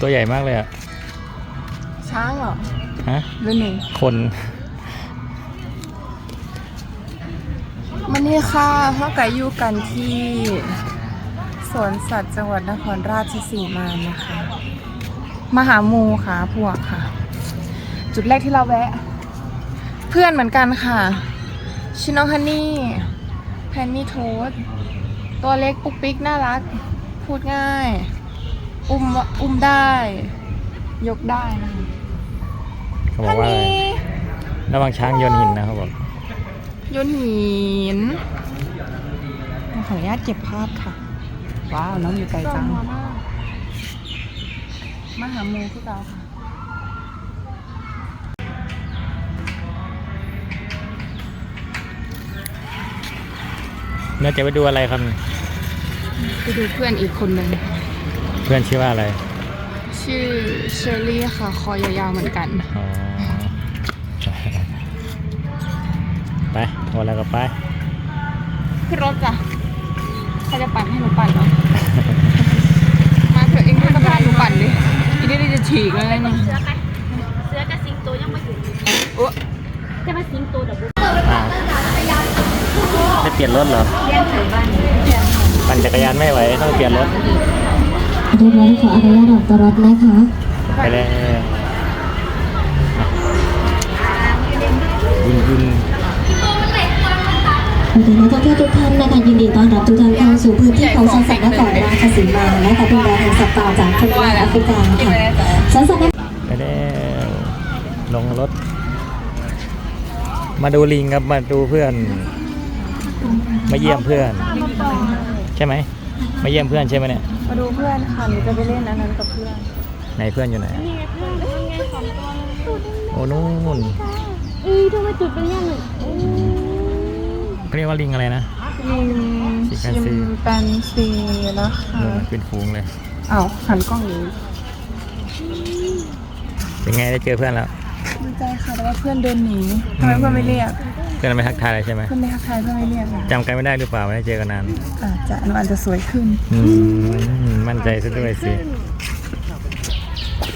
ตัวใหญ่มากเลยอะช้างเหรอฮะ หรือหนึ่งคนมันนี่ค่ะพ่อไก่อยู่กันที่สวนสัตว์จังหวัดนครราชสีมานะคะ มหามูค่ะพวกค่ะ จุดแรกที่เราแวะ เพื่อนเหมือนกันค่ะ ชิโนฮันนี่แพนนี่โทสตัวเล็กปุ๊กปิ๊กน่ารัก พูดง่าย อุ้มอุ้มได้ ยกได้นะคะเขาบอกฮันว่าอะไรนี่ระวังช้างโยนหินนะเขาบอกโยนหินขออนุญาตเก็บภาพค่ะ ว้าว น้องอยู่ไกลจังมาหามูพวกเราค่ะเนี่ยจะไปดูอะไรครับ ไปดูเพื่อนอีกคนหนึ่ง เพื่อนชื่อว่าอะไร ชื่อเชอรี่ค่ะ คอยาวๆเหมือนกัน อ๋อ ไปพอแล้วก็ไปขึ้นรถจ้ะใครจะปั่นให้หนูปั่นเหรอ มาเถอะเองก็พาหนูปั่นดิอีนี่ได้จะฉีกแล้วนะเนี่ยเสือไปเสือกับสิงโตยังมาอยู่โอ้จะมาสิงโตเดี๋ยวอ่าจะเปลี่ยนรถเหรอ ปั่นจักรยานไม่ไหวต้องเปลี่ยนรถ เรียบร้อยขออนุญาตออกตัวรถนะคะไปแล้วบุญบุญสวัสดีนักท่องเที่ยวทุกท่านนะคะยินดีต้อนรับทุกท่านเข้าสู่พื้นที่ของสวนสัตว์นครราชสีมานะคะเป็นแดนแห่งสัตว์ป่าจากทวีปแอฟริกาค่ะสวนสันไปแล้วลงรถ มาดูลิงครับมาดูเพื่อน มาเยี่ยมเพื่อน ใช่ไหมมาเยี่ยมเพื่อนใช่ไหมเนี่ย มาดูเพื่อนค่ะหนูจะไปเล่นอันนั้นกับเพื่อน ไหนเพื่อนอยู่ไหนโอ้นู่นอือทำไมจุดเป็นอย่างนั้นเขาเรียกว่าลิงอะไรนะ ลิงชิชิมมแปแปนนซีซีนะคะนู่นเป็นฟูงเลยอ้าวหันกล้องนี้เป็นไงได้เจอเพื่อนแล้วดีใจค่ะแต่ว่าเพื่อนเดินหนีทำไมเพื่อนไม่เรียก เพื่อนไม่ทักทายเลยใช่ไหมเพื่อนไม่ทักทายเพื่อนไม่เรียกอะจำกันไม่ได้หรือเปล่าไม่ได้เจอกันนานอาจจะหนูอาจจะสวยขึ้นอืมมั่นใจซะด้วยสิ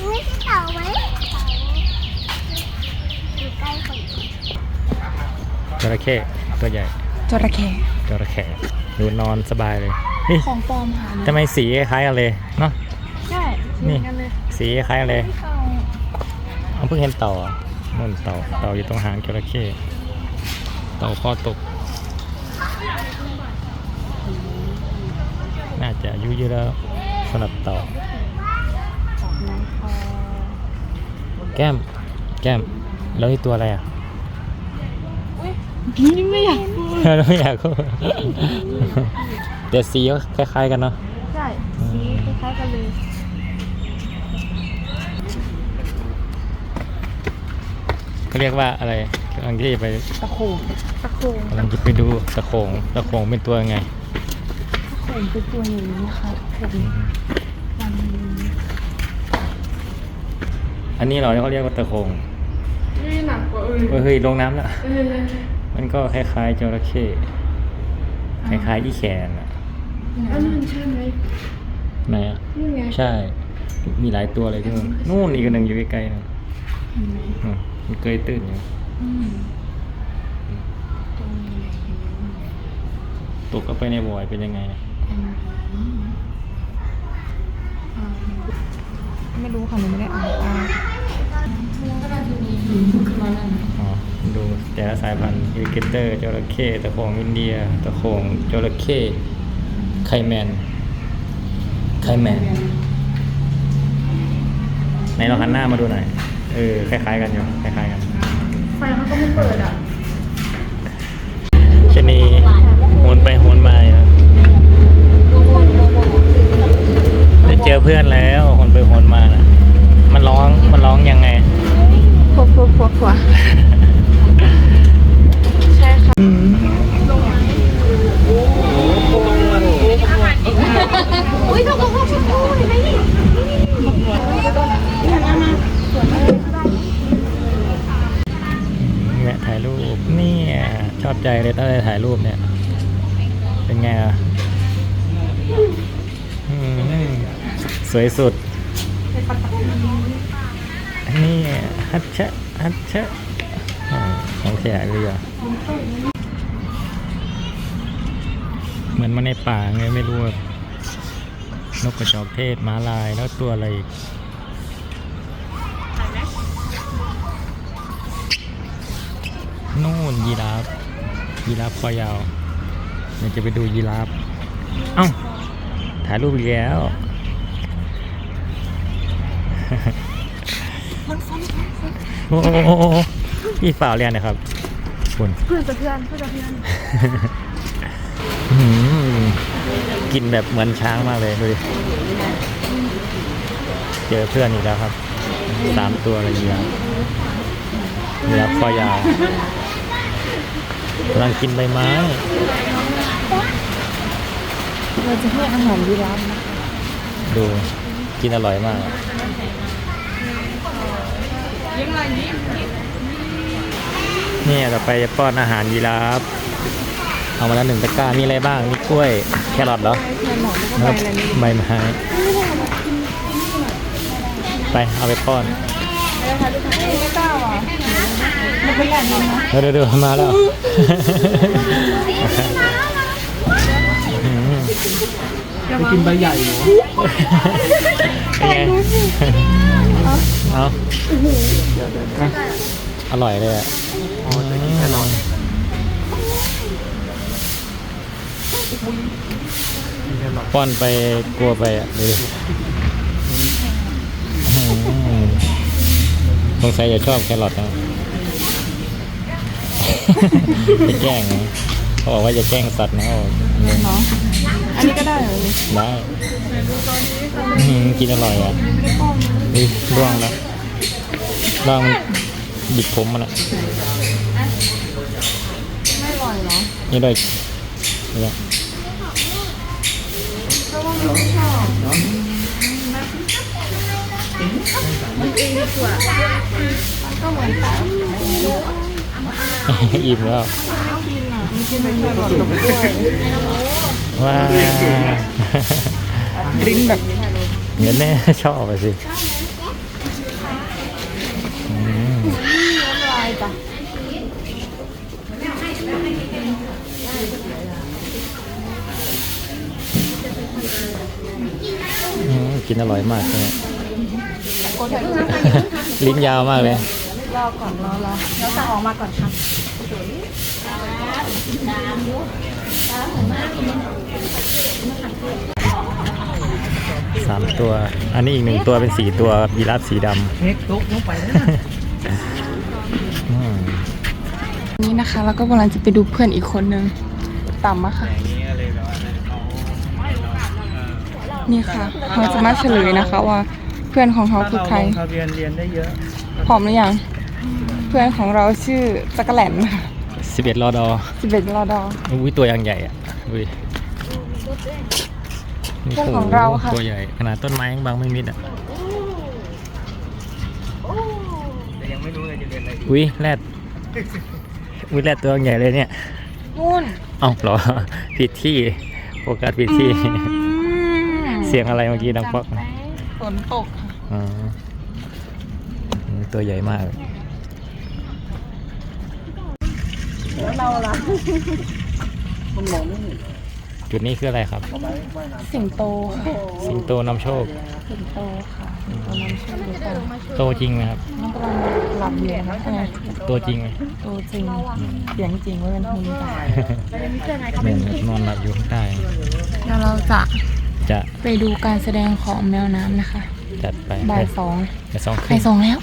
ไม่ใช่เต่าไหมอยู่ใกล้คนจระเข้ตัวใหญ่จระเข้จระเข้ดูนอนสบายเลยนี่ของปลอมค่ะทำไมสีคล้ายกันเลยเนาะใช่นี่กันเลยสีคล้ายกันเลยเต่าเอาเพิ่งเห็นเต่าอะนู่นเต่าเต่าอยู่ตรงหางจระเข้ เต่าคอตก น่าจะอายุเยอะแล้วสำหรับเต่า แก้ม แก้ม แล้วนี่ตัวอะไรอะพี่ไม่อยากเราไม่อยากพูดแต่สีก็คล้ายๆกันเนาะ ใช่ สีคล้ายๆกันเลย เขาเรียกว่าอะไร กำลังที่จะไปตะโขงตะโขงกำลังจะไปดูตะโขงตะโขงเป็นตัวยังไงตะโขงเป็นตัวอย่างนี้ค่ะผมวันนี้อันนี้เหราเขาเรียกว่าตะโขงนี่หนักกว่าอื่นเฮ้ยเฮ้ยลงน้ำแล้วเออมันก็คล้ายๆจระเข้คล้ายๆยี่แขนอะอันนั้นใช่ไหมไหนอะนี่ไงใช่ มีหลายตัวเลยที่นู่นนู่นอีกอันหนึ่งอยู่ใกล้ๆนะเห็นไหมนู่นมันเกยตื้นอยู่อืม ตกเข้าไปในบ่อยเป็นยังไง ไม่รู้ค่ะหนูไม่ได้อ่านอ่านก็น่าจะมีขึ้นมานั่นอ๋อดูแต่ละสายพันธุ์ยูเกเตอร์จระเข้ตะโขงอินเดีย ตะโขงจระเข้ไคแมนไคแมนไหนเราหันหน้ามาดูหน่อยเออคล้ายๆกันอยู่คล้ายๆกัน ไฟเขาก็ไม่เปิดอะชะนีโหนไปโหนมาอยู่ได้เจอเพื่อนแล้วโหนไปโหนมานะมันร้องมันร้องยังไงพวกพวกพวกพวกใช่ค่ะอุ้ยทำไมเขาชอบพูดเห็นไหมนี่นี่หันมา แวะถ่ายรูปเนี่ยชอบ ใจเลยตั้งแต่ถ่ายรูปเนี่ย เป็นไงอะสวยสุดนนี้ฮัตชะฮัตชะอ่าของแท้เลยอะเหมือนมาในป่าไงไม่รู้นกกระจอกเทศม้าลายแล้วตัวอะไรอีกนู่นยีราฟ ยีราฟคอยาวเดี๋ยวจะไปดูยีราฟ เอ้า ถ่ายรูปอีกแล้ว โอ้โหพี่ฝ่าวเรียนนะครับคุณเพื่อนเพื่อนเพื่อนเพื่อนหือกินแบบเหมือนช้างมากเลยดูดิเจอเพื่อนอีกแล้วครับสามตัวเลยยีราฟยีราฟคอยาว กำลังกินใบไม้เราจะให้อาหารยีราฟนะดูกินอร่อยมากเนี่ยต่อไปจะป้อนอาหารยีราฟเอามาแล้วหนึ่งตะกร้ามีอะไรบ้างมีกล้วยแครอทเหรอแครอทแล้วก็ใบอะไรนี่ใบไม้ไปเอาไปป้อน เป็นแหล่งน้ำนะเดี๋ยวเดี๋ยวเดี๋ยวมาแล้วอื้อหือกินใบใหญ่เหรอเป็นไงเอาอร่อยเลยอะอ๋อจะกินแค่ร้อนป้อนไปกลัวไปอะดูดิอื้ สงสัยจะชอบแครอทนะจะแกล้งนะเขาบอกว่าจะแกล้งสัตว์นะเขาบอกเนาะอันนี้ก็ได้เหรอนี่ได้อื้อหือกินอร่อยอะนี่ร่วงแล้วร่วงหยิบผมมันอะไม่อร่อยเหรอนี่ได้เนี่ยเพราะว่ามันไม่ชอบมันเองดีกว่ามันก็เหมือนแต่อิ่มแล้วกินอะมันกินเป็นแครอทกับกล้วยว้าลิ้นแบบเงี้ยแน่ชอบไปสิอืมน้ำลายจ้ะอืมกินอร่ อยมากเลยโคตรแข็งลิ้นยาวมากเลย รอก่อนรอรอแล้วสั่งออกมาก่อนครับสามตัว อันนี้อีกหนึ่งตัวเป็นสี่ตัวครับยีราฟสีดเน็กตุ๊กลงไปนะำอืมนี่นะคะแล้วก็กำลังจะไปดูเพื่อนอีกคนนึงต่ำอะค่ะ นี่ค่ะเราจะมาเฉลยนะคะว่า เพื่อนของเขาคือใคร ลงทะเบียนเรียนได้เยอะพร้อมหรือยัง เพื่อนของเราชื่อจักรแหลนค่ะสิบเอ็ดรอดอสิบเอ็ดรอดอ อุ้ยตัวยังใหญ่อะอุ้ยเพื่อนของเราค่ะ ตัวใหญ่ ขนาดต้นไม้ยังบังไม่มิดอะ แต่ยังไม่รู้เลยจะเรียนอะไรดีอุ้ยแรดอุ้ยแรดตัวใหญ่เลยเนี่ยนู่นเอ้าเหรอ ผิดที่โฟกัสผิดที่เสียงอะไรเมื่อกี้ดังป๊อก ฝนตกค่ะอ๋ออืมตัวใหญ่มากแล้วเราล่ะมันมองไม่เห็นจุดนี้คืออะไรครับ สิงโตค่ะสิงโตนำโชค สิงโตค่ะสิงโตน้ำเชื่อมด้วยกันโตจริงไหมครับน้องกำลังหลับอยู่นะคะตัวจริงไหมโตจริงเสียงจริงว่าเป็นหุ่นจ้ะเนี่ยนอนหลับอยู่ข้างใต้แล้วเราจะ จะไปดูการแสดงของแมวน้ำนะคะ จัดไปบ่ายสองบ่ายสองครึ่บ่ายงสองแล้ว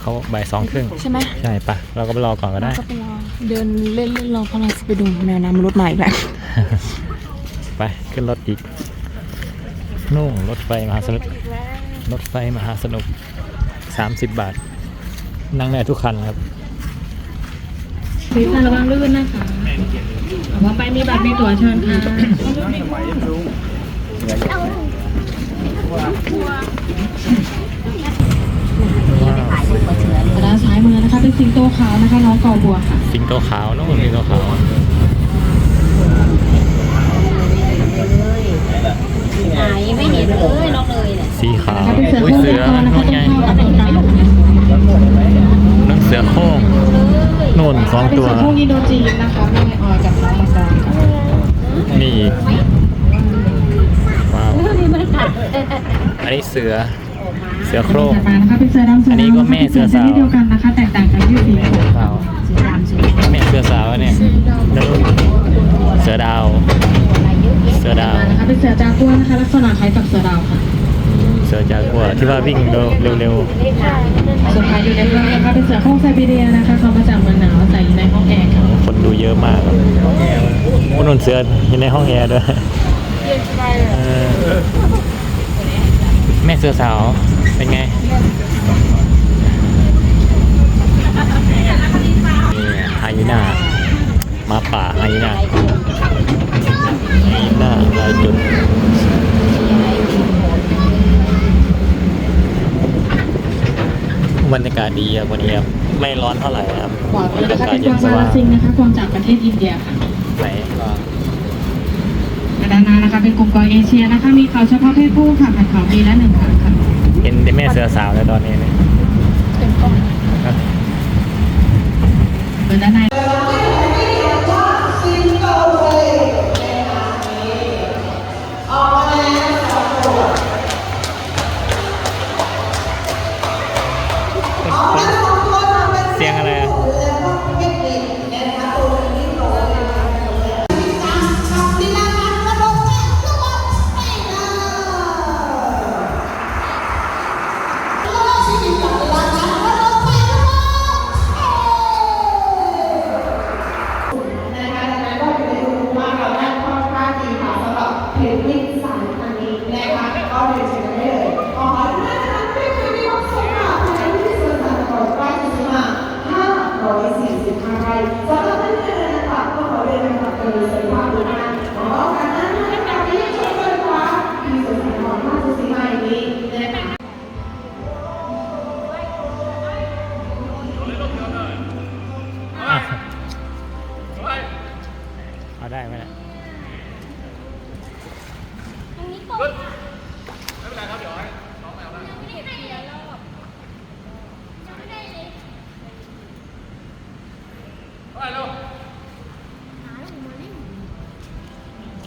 เขาบ่ายสองครึ่งใช่ไหมใช่ปะเราก็ไปรอก่อนก็เราได้ก็ไปรอเดินเล่นๆเราเพราะเราจะไปดูแมวน้ำรถใหม่แล้วไปขึ้นรถอีกนู่นรถไฟมหาสนุกรถไฟมหาสนุกสามสิบบาท นั่งได้ทุกคันครับพี่ค่ะระวังลื่นนะคะเอาว่าไปมีบัตรมีตั๋วเชิญค่ะสมัยรู้ ด้านซ้ายมือนะคะเป็นสิงโตขาวนะคะน้องกอบัวค่ะ สิงโตขาวนู่นสิงโตขาวไหนไม่เห็นเลยน้องเลยเนี่ยสีขาวอุ้ยเสืออีก ว้าว อันนี้ เสือ เสือโคร่งถัดมานะคะเป็นเสือดำเสืออันนี้ก็แม่เสือสาวชนิดเดียวกันนะคะแตกต่างกันที่สีแม่เสือสาวแม่เสือสาวเนี่ยแล้วเสือดาว เสือดาวนะคะเป็นเสือจากัวนะคะลักษณะคล้ายกับเสือดาวค่ะเสือจากัวที่ว่าวิ่งเร็วเร็วสุดท้ายอยู่ในเมืองนะคะเป็นเสือโคร่งไซบีเรียนะคะเขามาจากเมืองหนาวใส่อยู่ในห้องแอร์ค่ะๆคนดูเยอะมากครับคนนุ่นเสืออยู่ในห้องแอร์ด้วย ม่เสือสาว เป็นไงนี่ไฮยีน่าหมาป่าไฮยีน่าไฮยีน่าลายจุดบรรยากาศดีครับวันนี้ครับไม่ร้อนเท่าไหร่ครับขวามืบรอรนะยาคะกาศเป็นเย็กนวางสมาบาลายซิงนะคะกวางจากประเทศอินเดียค่ะไห นด้านหน้านะคะ เป็นกลุ่มกวางเอเชียนะคะ มีเขาเฉพาะเพศผู้ค่ะผัดเขาปีละหนึ่งครั้งค่ะเห็นแต่แม่เสือสาวแล้วตอนนี้เนี่ยครับส่วนด้านใน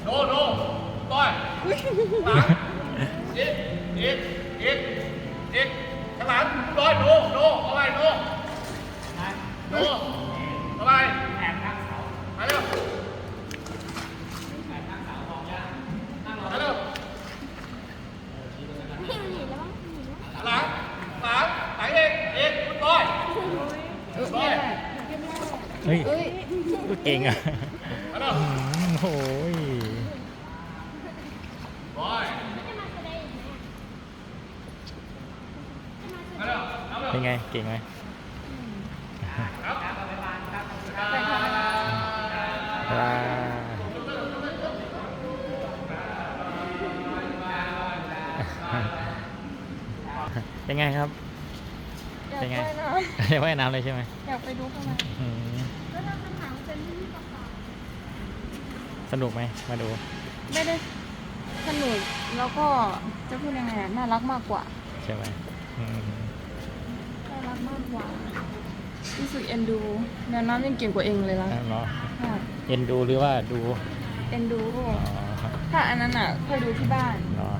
โนโนต้อยหลังอีกอีกอีกอีกข้างหลังร้อยโนโนเอาไปโนโนเอาไปแอบทางเสามาเร็วแอบทางเสามองยากมาเร็วหลังหลังหลังเอกเอกคุณต้อยต้อยเฮ้ยเก่งอะมาเร็วอืมโอ้ย ต้อยมาเร็ว เอาเร็วเป็นไง เก่งไหมว้าวเป็นไงครับ อยากเป็นไง ว่ายน้อยากว่ายน้ำเลยใช่ไหมำอยากไปดูข้างในอืมสนุกไหม มาดู ไม่ได้สนุกแล้วก็จะพูดยังไงอะน่ารักมากกว่า ใช่ไหมอืมน่ารัก มากกว่า รู้สึกเอ็นดูแมวน้ำยังเก่งกว่าเองเลยละเนาะค่ะเอ็นดูหรือว่าดูเอ็นดู อ๋อถ้าอันนั้นอะเคยดูที่บ้าน เนาะ